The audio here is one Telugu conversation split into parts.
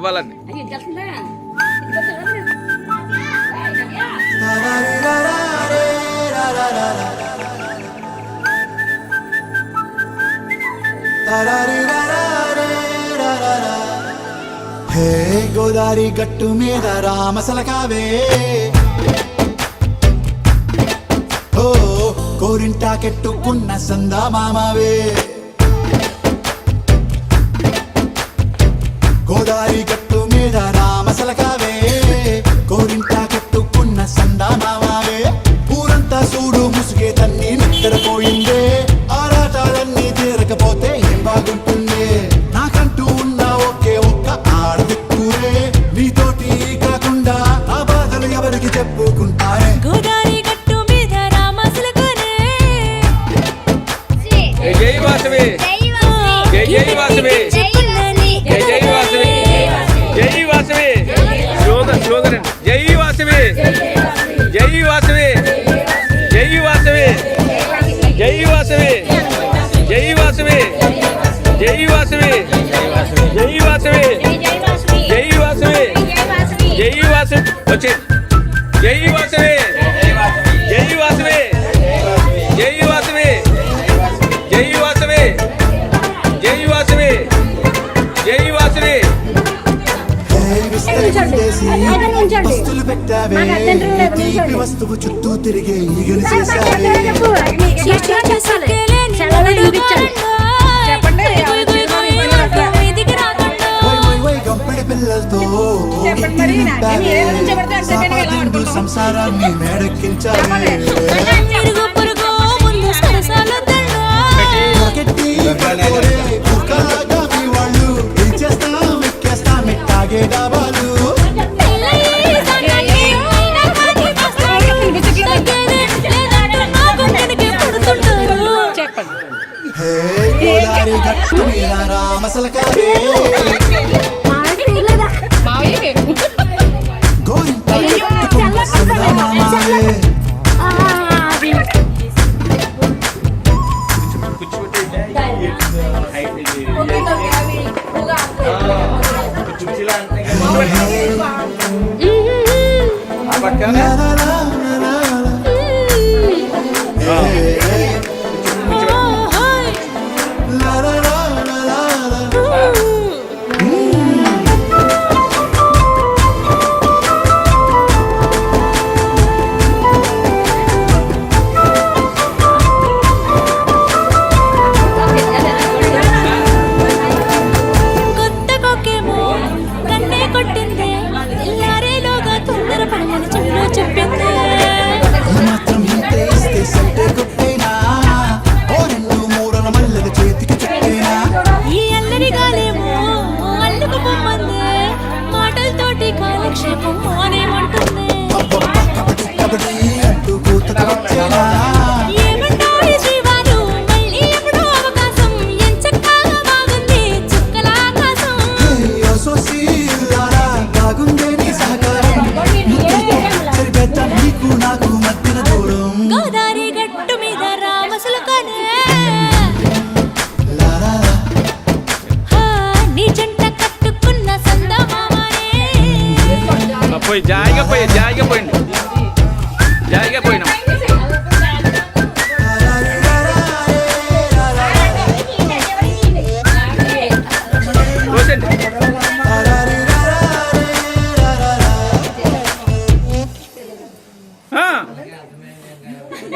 అవ్వాలని హే గోదావరి గట్టు మీద రామసల కావే. ఓ కోరింటాకెట్టుకున్న సందా మామావే. దారి గట్టు మీద రామసలకా സഹോദരൻ వస్తువులు పెట్టావే. తీపి వస్తువు చుట్టూ తిరిగే ఈగలు చేశావే. పిల్లలతో సంసారాన్ని మేడక్కించావే. వాళ్ళు. చేస్తా? మెక్కేస్తా మెట్టాగే డాబాలు. bacana.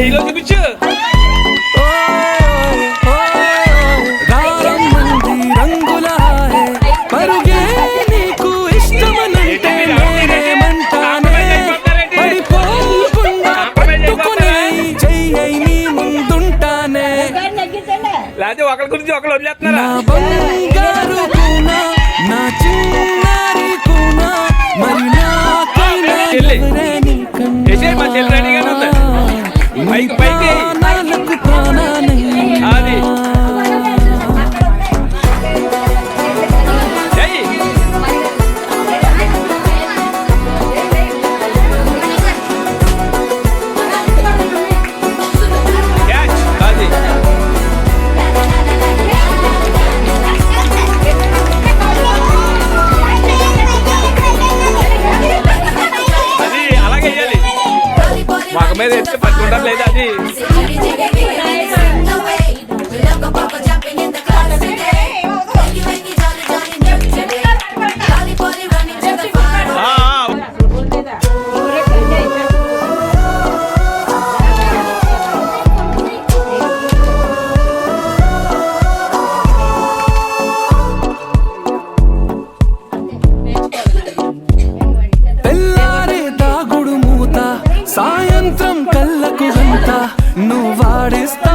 కానీ ఇలా మీద ఎత్తే పట్టుకుంటారు లేదా అది సాయంత్రం కళ్ళకు అంతా నువ్వు వాడిస్తా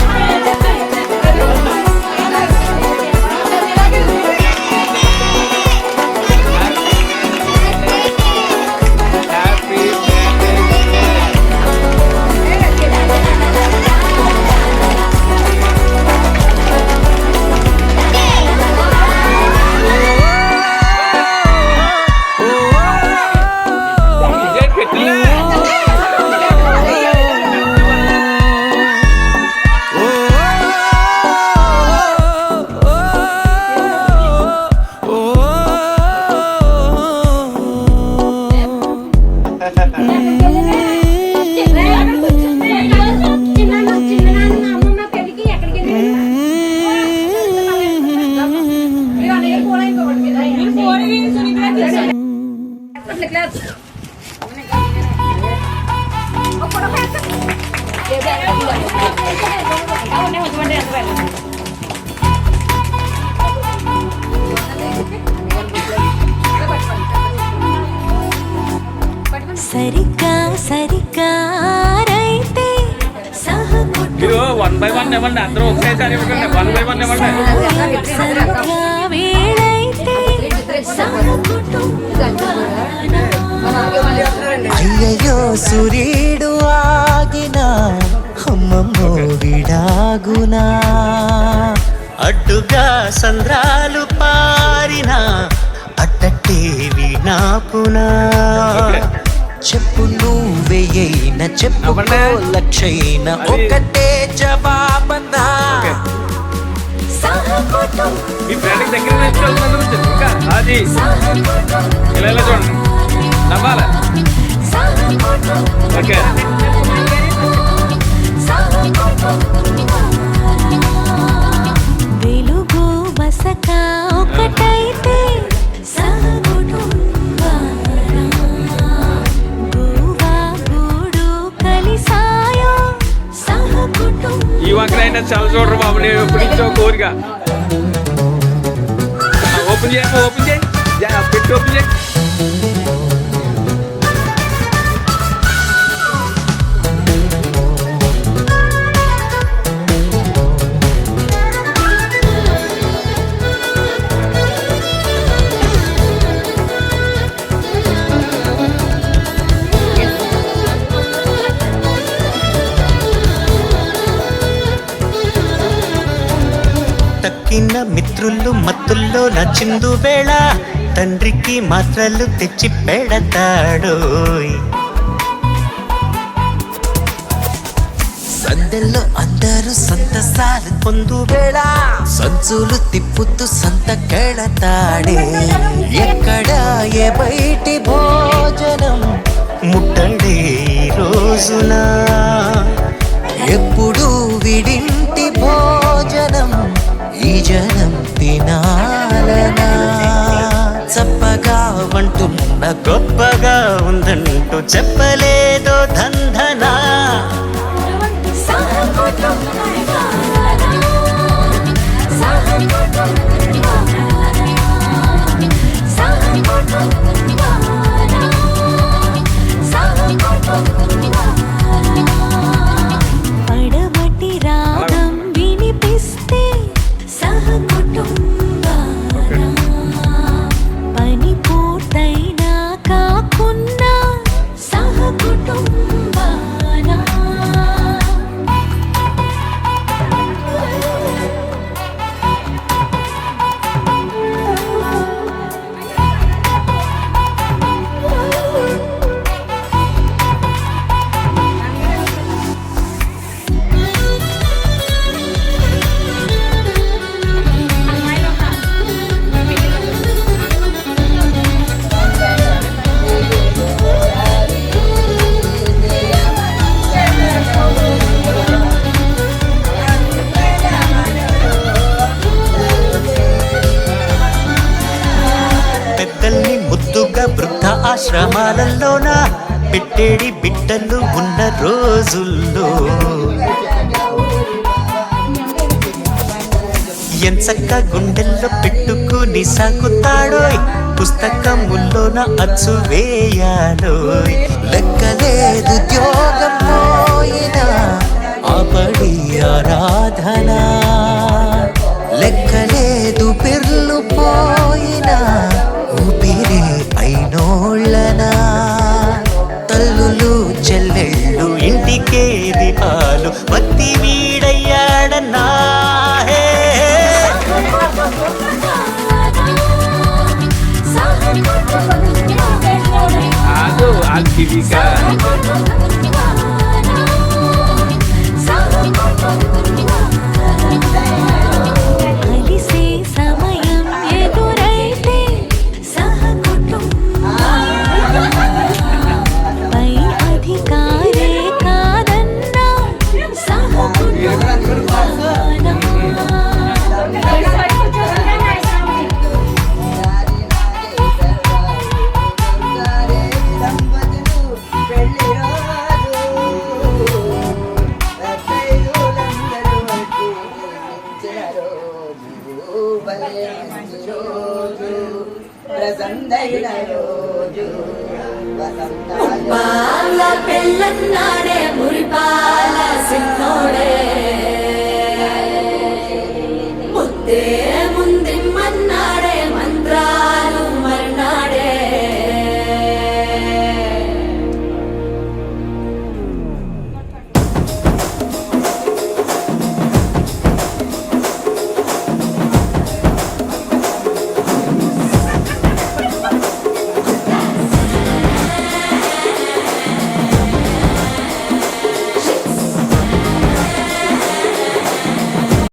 వన్ బై వన్ ఇవ్వండి అందరూ ఒకసారి ఇవ్వకండి. వన్ బై వన్ ఇవ్వండి. అయ్యయ్యో సూర్యుడు ఆగిన అమ్మమ్మో విడాగునా అడ్డుగా సంద్రాలు పారిన అట్టట్టే వినాపునా చెప్పు నువ్వెయ్యైన చెప్పుకో లక్షైన ఒకటే జవాబనా మీ ఫ్రెండ్కి దగ్గర అది. ఇలా ఇలా చూడండి. నవ్వాలా? ఓకే. వెలుగు మసక ఒకటైతే ఈ వంకరైనా చాలా చూడరు బాబు నేను ఎప్పుడు ఇచ్చో కోరిక ఓపెన్ చేయ ఓపెన్ చేయి ఓపెన్ చేయి తక్కిన మిత్రులు మత్తుల్లో నచ్చిందు వేళ. తండ్రికి మాత్రలు తెచ్చి పెడతాడు సందెల్లో అందరూ సంతసాలు పొందు వేళ. సంచులు తిప్పుతూ సంత కెడతాడే. ఎక్కడ ఏ బయటి భోజనం? ముట్టడే రోజున. ఎప్పుడు గొప్పగా ఉందంటూ చెప్పలేదో ధంధనా. ఆశ్రమాలలోన పెట్టేడి బిడ్డలు ఉన్న రోజుల్లో. ఎంచక్క గుండెల్లో పెట్టుకుని సాగుతాడోయ్ పుస్తకముల్లోన అచ్చు వేయాలోయ్. లెక్కలేదు ఉద్యోగం పోయినా ఆపడి ఆరాధన. లెక్కలేదు పిర్లు పోయినా ఊపిరి అయినోళ్ళనా. తల్లులు చెల్లెళ్ళు. ఇంటికే దీపాలు మత్తి వీడయ్యాడన్నా. హే, Yeah.